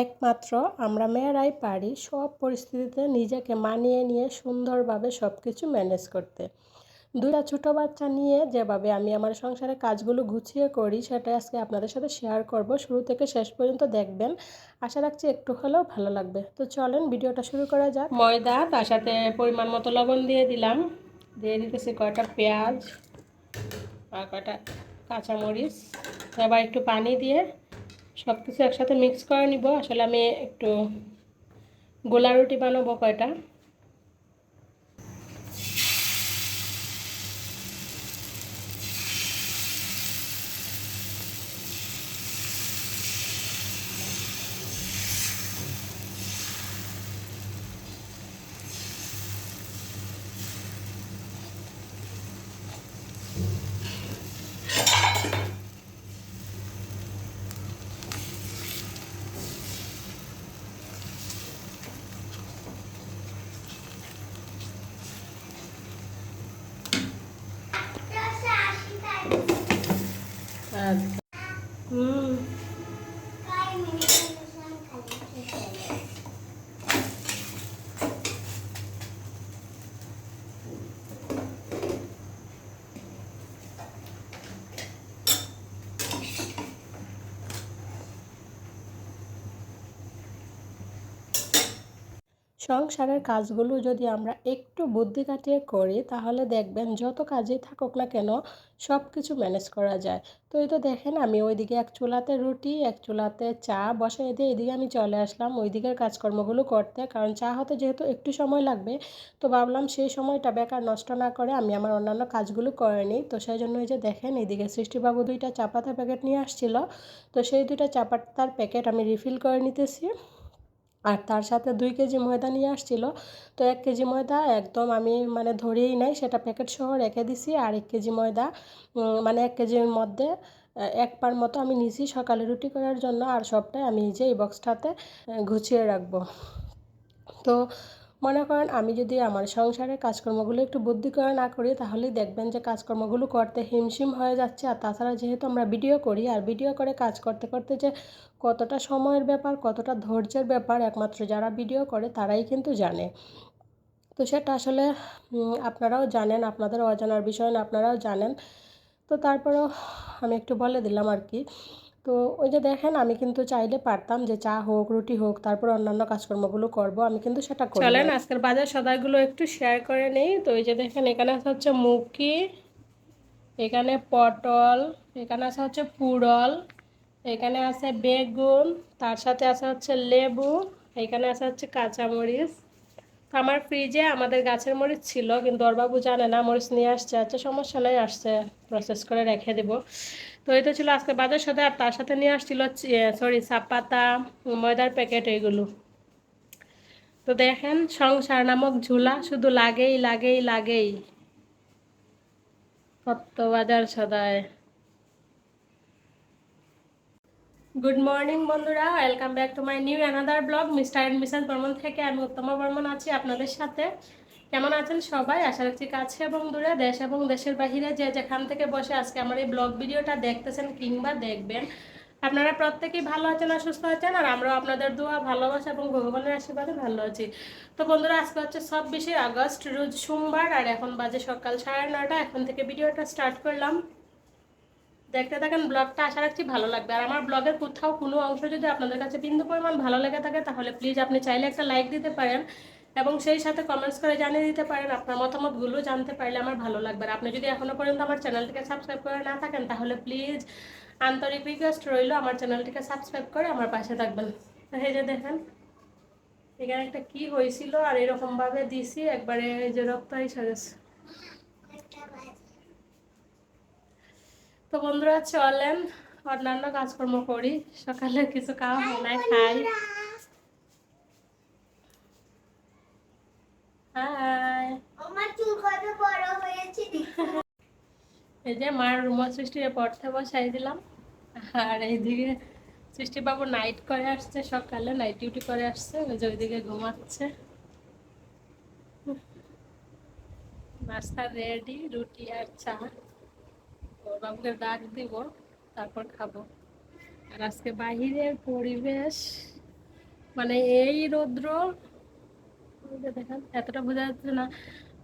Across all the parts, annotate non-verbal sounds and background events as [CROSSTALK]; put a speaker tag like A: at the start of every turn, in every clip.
A: একমাত্র আমরা মেয়েরাই পারি সব পরিস্থিতিতে নিজেকে মানিয়ে নিয়ে সুন্দরভাবে সব কিছু ম্যানেজ করতে। দুটা ছোটো বাচ্চা নিয়ে যেভাবে আমি আমার সংসারের কাজগুলো গুছিয়ে করি, সেটা আজকে আপনাদের সাথে শেয়ার করব। শুরু থেকে শেষ পর্যন্ত দেখবেন। আশা রাখছি একটু হলেও ভালো লাগবে। তো চলেন ভিডিওটা শুরু করা যাক। ময়দা, তার সাথে পরিমাণ মতো লবণ দিয়ে দিলাম। দিয়ে দিতেছি কয়টা পেঁয়াজ আর কয়টা কাঁচামরিচ। এবার একটু পানি দিয়ে সব কিছু একসাথে মিক্স করে নিব। আসলে আমি একটু গোলা রুটি বানাবো কয়টা। সংসারের কাজগুলো যদি আমরা একটু বুদ্ধি কাটিয়ে করি, তাহলে দেখবেন যত কাজেই থাকুক না কেন সব কিছু ম্যানেজ করা যায়। তো এই তো দেখেন আমি ওইদিকে এক চুলাতে রুটি, এক চুলাতে চা বসাই দিয়ে এদিকে আমি চলে আসলাম ওই দিকের কাজকর্মগুলো করতে। কারণ চা হতে যেহেতু একটু সময় লাগবে, তো ভাবলাম সেই সময়টা বেকার নষ্ট না করে আমি আমার অন্যান্য কাজগুলো করে নিই। তো সেই জন্য এই যে দেখেন এইদিকে সৃষ্টিবাবু দুইটা চা পাতার প্যাকেট নিয়ে আসছিল। তো সেই দুইটা চা পাতার প্যাকেট আমি রিফিল করে নিতেছি। আর তার সাথে দুই কেজি ময়দা নিয়ে আসছিল। তো এক কেজি ময়দা একদম আমি মানে ধরেই নাই, সেটা প্যাকেট সহ রেখে দিছি। আর এক কেজি ময়দা মানে এক কেজির মধ্যে এক পার মতো আমি নিছি সকালে রুটি করার জন্য। আর সবটাই আমি যে এই বক্সটাতে গুছিয়ে রাখব। তো মনে করেন আমি যদি আমার সংসারের কাজকর্মগুলো একটু বুদ্ধি করে না করি, তাহলেই দেখবেন যে কাজকর্মগুলো করতে হিমশিম হয়ে যাচ্ছে। আর তাছাড়া যেহেতু আমরা ভিডিও করি, আর ভিডিও করে কাজ করতে করতে যে কতটা সময়ের ব্যাপার কতটা ধৈর্যের ব্যাপার একমাত্র যারা ভিডিও করে তারাই কিন্তু জানে। তো সেটা আসলে আপনারাও জানেন আপনাদের অজানার বিষয় না আপনারাও জানেন। তো তারপরেও আমি একটু বলে দিলাম আর কি। তো ওই যে দেখেন আমি কিন্তু চাইলে পারতাম যে চা হোক রুটি হোক তারপর অন্যান্য কাজকর্মগুলো করব আমি কিন্তু সেটা করি চলেন আজকের বাজার সদাইগুলো একটু শেয়ার করে নেই। তো ওই যে দেখেন এখানে আছে হচ্ছে মুখি এখানে পটল এখানে আছে হচ্ছে পুরল এখানে আছে বেগুন, তার সাথে আছে হচ্ছে লেবু, এখানে আছে হচ্ছে কাঁচামরিচ। আমার ফ্রিজে আমাদের গাছের মরিচ ছিল, কিন্তু ওর বাবু জানে না, মরিচ নিয়ে আসছে আচ্ছা সমস্যা নেই, আসছে প্রসেস করে রেখে দেবো। তো এই তো ছিল আজকে বাজার সাথে আর তার সাথে নিয়ে আসছিল সরি চাপাতা, ময়দার প্যাকেট এইগুলো তো দেখেন সংসার নামক ঝুলা, শুধু লাগেই লাগেই লাগেই। কত বাজার সদায়। গুড মর্নিং বন্ধুরা। Welcome back to my new another blog mister and missus Barman থেকে আমি উত্তমা বর্মন আছি আপনাদের সাথে। কেমন আছেন সবাই? আশা রাখছি কাছে এবং দূরে, দেশ এবং দেশের বাহিরে যে যেখান থেকে বসে আজকে আমার এই ব্লগ ভিডিওটা দেখতেছেন কিংবা দেখবেন, আপনারা প্রত্যেকেই ভালো আছেন আর সুস্থ আছেন, আর আমরাও আপনাদের দোয়া, ভালোবাসা এবং ভগবানের আশীর্বাদে ভালো আছি। তো বন্ধুরা, আজকে হচ্ছে ছাব্বিশে আগস্ট, রোজ সোমবার, আর এখন বাজে সকাল সাড়ে নটা এখন থেকে ভিডিওটা স্টার্ট করলাম। দেখতে থাকেন ব্লগটা আশা রাখছি ভালো লাগবে। আর আমার ব্লগের কোথাও কোনো অংশ যদি আপনাদের কাছে বিন্দু পরিমাণ ভালো লেগে থাকে, তাহলে প্লিজ আপনি চাইলে একটা লাইক দিতে পারেন এবং সেই সাথে কমেন্টস করে জানিয়ে দিতে পারেন আপনার মতামতগুলো জানতে পারলে আমার ভালো লাগবে। আর আপনি যদি এখনও পর্যন্ত আমার চ্যানেলটিকে সাবস্ক্রাইব করে না থাকেন, তাহলে প্লিজ আন্তরিক রিকোয়েস্ট রইল আমার চ্যানেলটিকে সাবস্ক্রাইব করে আমার পাশে থাকবেন। এই যে দেখেন, এখানে একটা কি হয়েছিল আর এরকমভাবে দিছি, একবারে যে রক্ত এসে তো বন্ধুরা চলেন অন্যান্য কাজকর্ম করি। সকালে কিছু খাওয়া হয় না খাই। এই যে মার রুমা সৃষ্টির পড়তে বসাই দিলাম। আর এইদিকে সৃষ্টিবাবু নাইট করে আসছে সকালে নাইট ডিউটি করে আসছে ওই যে ওইদিকে ঘুমাচ্ছে। নাস্তা রেডি রুটি আর চা। বাবুকে ডাক দিব, তারপর খাব। আর আজকে বাহিরের পরিবেশ মানে এই রৌদ্র দেখেন এতটা বোঝা যাচ্ছে না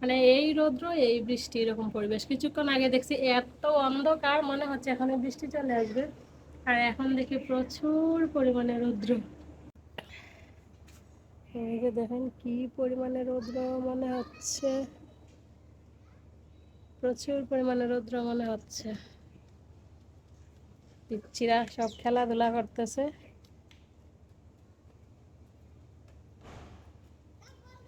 A: মানে এই রৌদ্র, এই বৃষ্টি, এরকম পরিবেশ। কিছুক্ষণ আগে দেখছি এত অন্ধকার, মনে হচ্ছে এখন বৃষ্টি চলে আসবে। আর এখন দেখি প্রচুর পরিমাণে রৌদ্র। দেখেন কি পরিমাণে রৌদ্র মনে হচ্ছে। প্রচুর পরিমাণে রৌদ্র মনে হচ্ছে। পিচ্ছিরা সব খেলাধুলা করতেছে।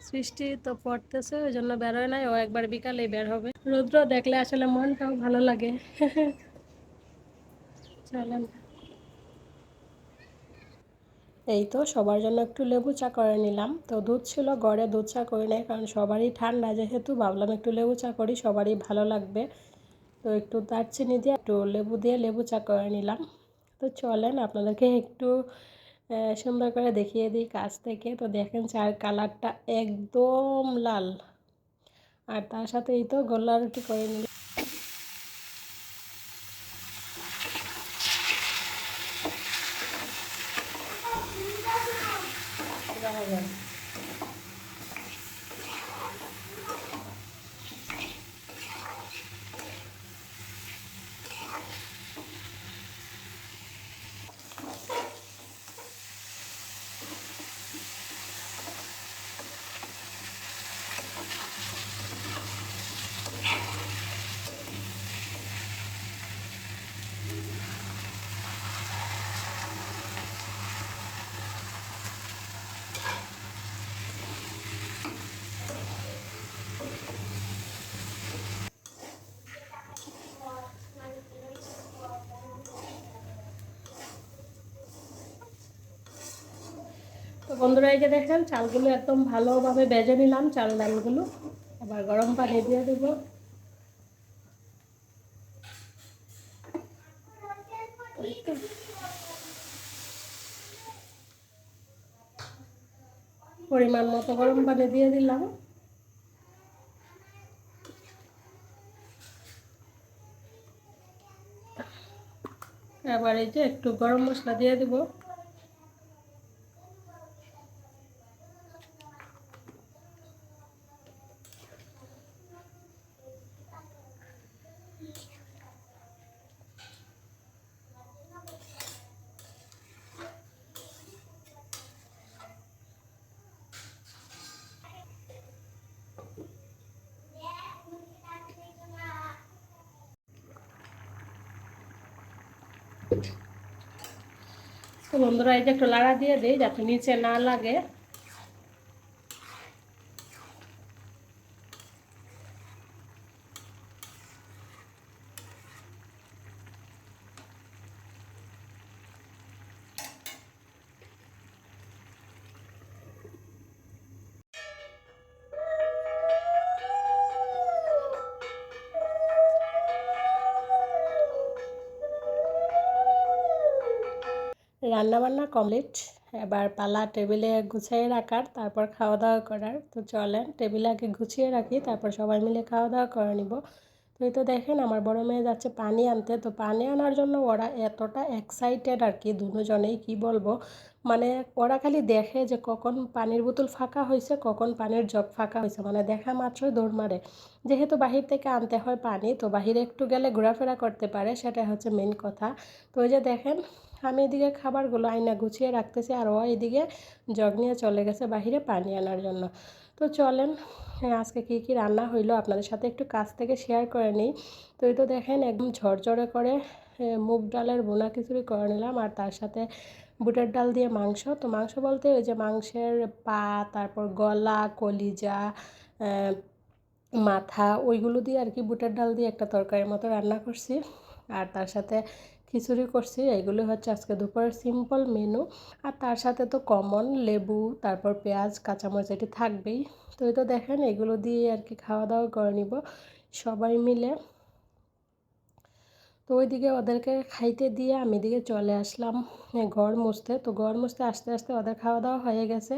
A: সৃষ্টি তো পড়তেছে ওই জন্য বেরোয় নাই, ও একবার বিকালেই বের হবে। রৌদ্র দেখলে আসলে মনটাও ভালো লাগে। [LAUGHS] চলেন। এই তো সবার জন্য একটু লেবু চা করে নিলাম। তো দুধ ছিল, গড়ে দুধ চা করি নাই কারণ সবারই ঠান্ডা। যেহেতু ভাবলাম একটু লেবু চা করি, সবারই ভালো লাগবে। তো একটু দারচিনি দিয়ে একটু লেবু দিয়ে লেবু চা করে নিলাম। তো চলেন আপনাদেরকে একটু সুন্দর করে দেখিয়ে দিই কাছ থেকে। তো দেখেন চার কালারটা একদম লাল। আর তার সাথে এই তো গোল্লা রুটি করে নিলাম। তো বন্ধুরা এই যে দেখেন, চালগুলো একদম ভালোভাবে বেজে নিলাম, চাল ডালগুলো। আবার গরম পানি দিয়ে দেবো। পরিমাণ মতো গরম পানি দিয়ে দিলাম। এবার এই যে একটু গরম মশলা দিয়ে দেবো। তো বন্ধুরা এই যে একটু লাড়া দিয়ে দিই যাতে নিচে না লাগে। রান্নাবান্না কমপ্লিট। এবার পালা টেবিলে গুছিয়ে রাখার, তারপর খাওয়া দাওয়া করার। তো চলেন টেবিলে আগে গুছিয়ে রাখি, তারপর সবাই মিলে খাওয়া দাওয়া করে নিব। তো এই তো দেখেন আমার বড় মেয়ে যাচ্ছে পানি আনতে। তো পানি আনার জন্য ওরা এতটা এক্সাইটেড আর কি, দুজনেই কি বলব? মানে ওরা খালি দেখে যে কখন পানির বোতল ফাঁকা হয়েছে, কখন পানির জগ ফাঁকা হয়েছে। মানে দেখা মাত্রই দৌড় মারে। যেহেতু বাহির থেকে আনতে হয় পানি, তো বাহিরে একটু গেলে ঘোরাফেরা করতে পারে সেটা হচ্ছে মেন কথা। তো ওই যে দেখেন আমি এদিকে খাবারগুলো আয়না গুছিয়ে রাখতেছি আর ও এদিকে জগ নিয়ে চলে গেছে বাহিরে পানি আনার জন্য। তো চলেন আজকে কি কি রান্না হইল আপনাদের সাথে একটু কাছ থেকে শেয়ার করে নিই। তো এই তো দেখেন একদম ঝরঝরে করে মুগ ডালের বোনা খিচুড়ি করে নিলাম আর তার সাথে বুটের ডাল দিয়ে মাংস। তো মাংস বলতে ওই যে মাংসের পা, তারপর গলা, কলিজা মাথা, ওইগুলো দিয়ে আর কি বুটের ডাল দিয়ে একটা তরকারির মতো রান্না করছি। আর তার সাথে খিচুড়ি করছি, এগুলো হচ্ছে আজকে দুপুরের সিম্পল মেনু আর তার সাথে তো কমন লেবু, তারপর পেঁয়াজ, কাঁচামরিচ এটি থাকবেই। তো এই তো দেখেন, এগুলো দিয়ে আর কি খাওয়া দাওয়া করে নিব সবাই মিলে। তো ওইদিকে ওদেরকে খাইতে দিয়ে আমি এদিকে চলে আসলাম ঘর মুছতে। তো ঘর মুছতে আস্তে আস্তে ওদের খাওয়া দাওয়া হয়ে গেছে।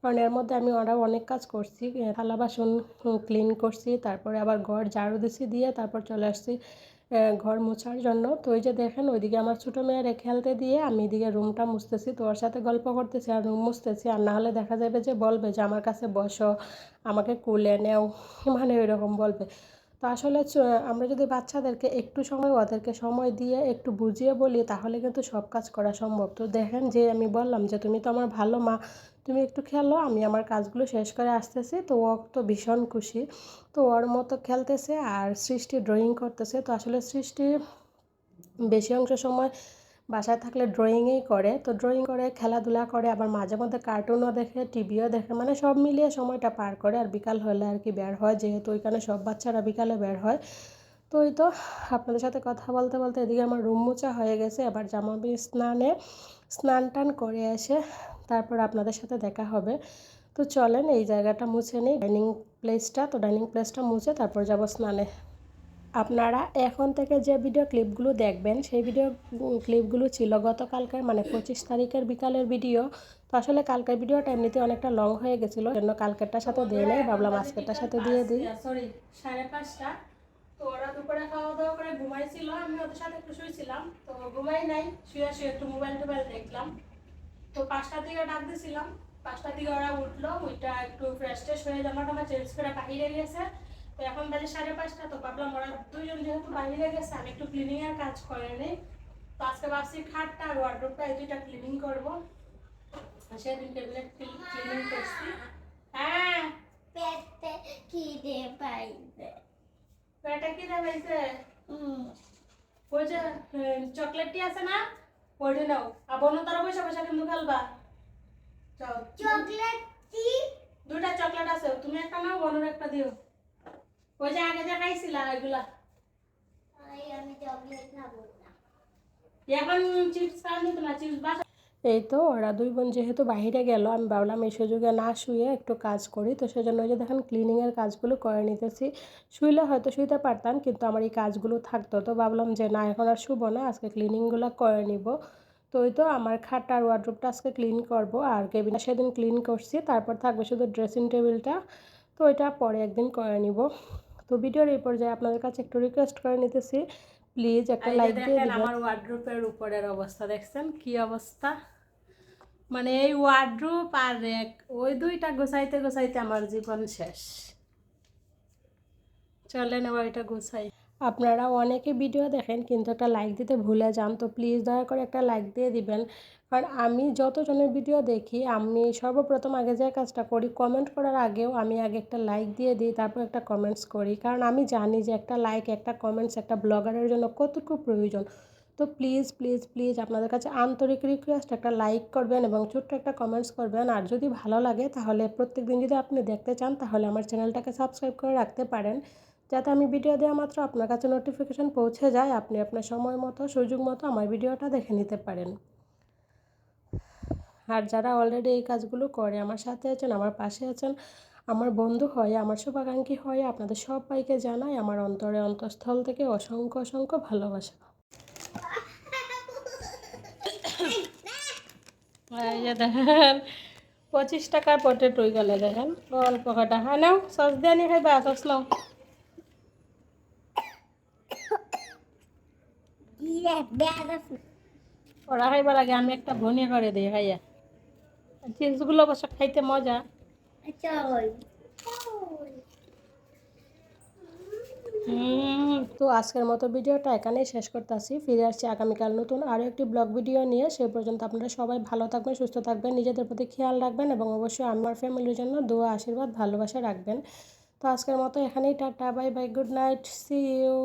A: কারণ এর মধ্যে আমি ওরা অনেক কাজ করছি থালা বাসন ক্লিন করছি, তারপরে আবার ঘর ঝাড়ু দিছি, দিয়ে তারপর চলে আসছি ঘর মোছার জন্য। তো ওই যে দেখেন, ওইদিকে আমার ছোটো মেয়েরে খেলতে দিয়ে আমি এদিকে রুমটা মুছতেছি। তো ওর সাথে গল্প করতেছি আর রুম মুছতেছি। আর না হলে দেখা যাবে যে বলবে যে, আমার কাছে বসো, আমাকে কুলে নেও। [LAUGHS] মানে ওই রকম বলবে। তো আসলে আমরা যদি বাচ্চাদেরকে একটু সময়, ওদেরকে সময় দিয়ে একটু বুঝিয়ে বলি, তাহলে কিন্তু সব কাজ করা সম্ভব। তো দেখেন যে আমি বললাম যে, তুমি তো আমার ভালো মা তুমি একটু খেলো আমি আমার কাজগুলো শেষ করে আসতেছি। তো ও তো ভীষণ খুশি। তো ওর মতো খেলতেছে আর সৃষ্টি ড্রয়িং করতেছে। তো আসলে সৃষ্টি বেশি অংশ সময় বাসায় থাকলে ড্রয়িংই করে। তো ড্রয়িং করে, খেলাধুলা করে, আবার মাঝে মধ্যে কার্টুনও দেখে টিভিও দেখে মানে সব মিলিয়ে সময়টা পার করে। আর বিকাল হলে আর কি বের হয়, যেহেতু ওইখানে সব বাচ্চারা বিকালে বের হয়। তো ওই তো আপনাদের সাথে কথা বলতে বলতে এদিকে আমার রুম মোচা হয়ে গেছে। এবার জামা স্নানে স্নান টান করে এসে তারপর আপনাদের সাথে দেখা হবে। তো চলেন এই জায়গাটা মুছে নিই ডাইনিং প্লেসটা তো ডাইনিং প্লেসটা মুছে, তারপর যাব স্নানে। আপনারা এখন থেকে যে ভিডিও ক্লিপগুলো দেখবেন, সেই ভিডিও ক্লিপগুলো ছিল গতকালকের মানে পঁচিশ তারিখের বিকালের ভিডিও তো আসলে কালকের ভিডিওটা এমনিতে অনেকটা লং হয়ে গেছিল জন্য কালকেরটার সাথে দিয়ে নেই, ভাবলাম আজকেরটার সাথে দিয়ে দিই। সরি সাড়ে পাঁচটা। তো ওরা দুপুরে খাওয়া দাওয়া করে ঘুমাইছিল, আমি ওদের সাথে একটু শুয়েছিলাম তো ঘুমাই নাই, শুয়ে শুয়ে একটু মোবাইল টোবাইল দেখলাম। তো পাঁচটার দিকে ডাক দিয়েছিলাম পাঁচটার দিকে ওরা উঠল ওইটা একটু ফ্রেশ ট্রেশ হয়ে জামা টামা চেঞ্জ করে বাহিরে গেছে। তো এখন বাজে সাড়ে পাঁচটা তো ভাবলাম ওরা দুইজন যেহেতু বাহিরে গেছে আমি একটু ক্লিনিং এর কাজ করে নেই। তো আজকে ভাবছি খাটটা আর ওয়ার্ড্রোপটা এই দুইটা ক্লিনিং করব। সেদিন টেবিলেট ক্লিনিং করছি। হ্যাঁ।
B: পেটে খিদে পাইছে।
A: পেটে কি দেবাইছে ওই যে চকলেটটি আছে না? ওইটা নাও। আর বনো তারা বসে বসে কিন্তু খেলবা চল
B: চকলেট কি
A: দুটা চকলেট আছে। তুমি একটা নাও বনুর একটা দিও। ওই যে আগে যে খাইছিলা এগুলা।
B: আমি চকলেট না
A: এখন চিপস খাওয়া নিত না চিপস বাসা এই তো ওরা দুই বোন যেহেতু বাইরে গেল আমি ভাবলাম এই সুযোগে না শুয়ে একটু কাজ করি। তো সেজন্য ওই যে দেখেন ক্লিনিংয়ের কাজগুলো করে নিতেছি। শুইলে হয়তো শুইতে পারতাম কিন্তু আমার এই কাজগুলো থাকতো। তো ভাবলাম যে না এখন আর শুবো না আজকে ক্লিনিংগুলো করে নিব। তো ওই তো আমার খাট আর ওয়ার্ড্রোপটা আজকে ক্লিন করব। আর কেবিনটা সেদিন ক্লিন করছি তারপর থাকবে শুধু ড্রেসিং টেবিলটা তো ওইটা পরে একদিন করে নিব। তো ভিডিওর এই পর্যায়ে আপনাদের কাছে একটু রিকোয়েস্ট করে নিতেছি। প্লিজ একটা লাইক দিয়ে দিবেন। আমার ওয়ার্ড্রোপের উপরের অবস্থা দেখছেন? কি অবস্থা? মানে এই ওয়ার্ড্রোপ আর র্যাক ওই দুইটা গোছাইতে গোছাইতে আমার জীবন শেষ। চলেন এবার এটা গোছাই। আপনারা অনেকে ভিডিও দেখেন, কিন্তু একটা লাইক দিতে ভুলে যান, তো প্লিজ দয়া করে একটা লাইক দিয়ে দিবেন। কারণ আমি যতজনের ভিডিও দেখি, আমি সর্বপ্রথম আগে যে কাজটা করি কমেন্ট করার আগেও আমি আগে একটা লাইক দিয়ে দিই, তারপর একটা কমেন্টস করি। কারণ আমি জানি যে একটা লাইক একটা কমেন্টস একটা ব্লগারের জন্য কতটুকু প্রয়োজন। তো প্লিজ প্লিজ প্লিজ আপনাদের কাছে আন্তরিক রিকোয়েস্ট একটা লাইক করবেন এবং ছোট্ট একটা কমেন্টস করবেন। আর যদি ভালো লাগে, তাহলে প্রত্যেক দিন যদি আপনি দেখতে চান, তাহলে আমার চ্যানেলটাকে সাবস্ক্রাইব করে রাখতে পারেন। যাতে আমি ভিডিও দেওয়া মাত্র আপনার কাছে নোটিফিকেশান পৌঁছে যায়, আপনি আপনার সময় মতো, সুযোগ মতো আমার ভিডিওটা দেখে নিতে পারেন। আর যারা অলরেডি এই কাজগুলো করে, আমার সাথে আছেন, আমার পাশে আছেন, আমার বন্ধু হয়, আমার শুভাকাঙ্ক্ষী হয়, আপনাদের সবাইকে জানাই আমার অন্তরে অন্তঃস্থল থেকে অসংখ্য অসংখ্য ভালোবাসা এই যে পঁচিশ টাকার পটেটোই গলে দেখেন অল্প কটা হ্যাঁ নাও, সস দিয়ে নি খাইবা, সস নাও। ওরা খাইবা লাগে আমি একটা ভনি করে দিই, খাইয়া। চিপসগুলো অবশ্য খাইতে মজা।
B: চল
A: তো আজকের মতো ভিডিওটা এখানেই শেষ করতেছি। ফিরে আসছি আগামীকাল নতুন আরও একটি ব্লগ ভিডিও নিয়ে। সেই পর্যন্ত আপনারা সবাই ভালো থাকবেন, সুস্থ থাকবেন, নিজেদের প্রতি খেয়াল রাখবেন এবং অবশ্যই আমার ফ্যামিলির জন্য দোয়া, আশীর্বাদ, ভালোবাসা রাখবেন। তো আজকের মতো এখানেই, tata, bye bye, good night, see you.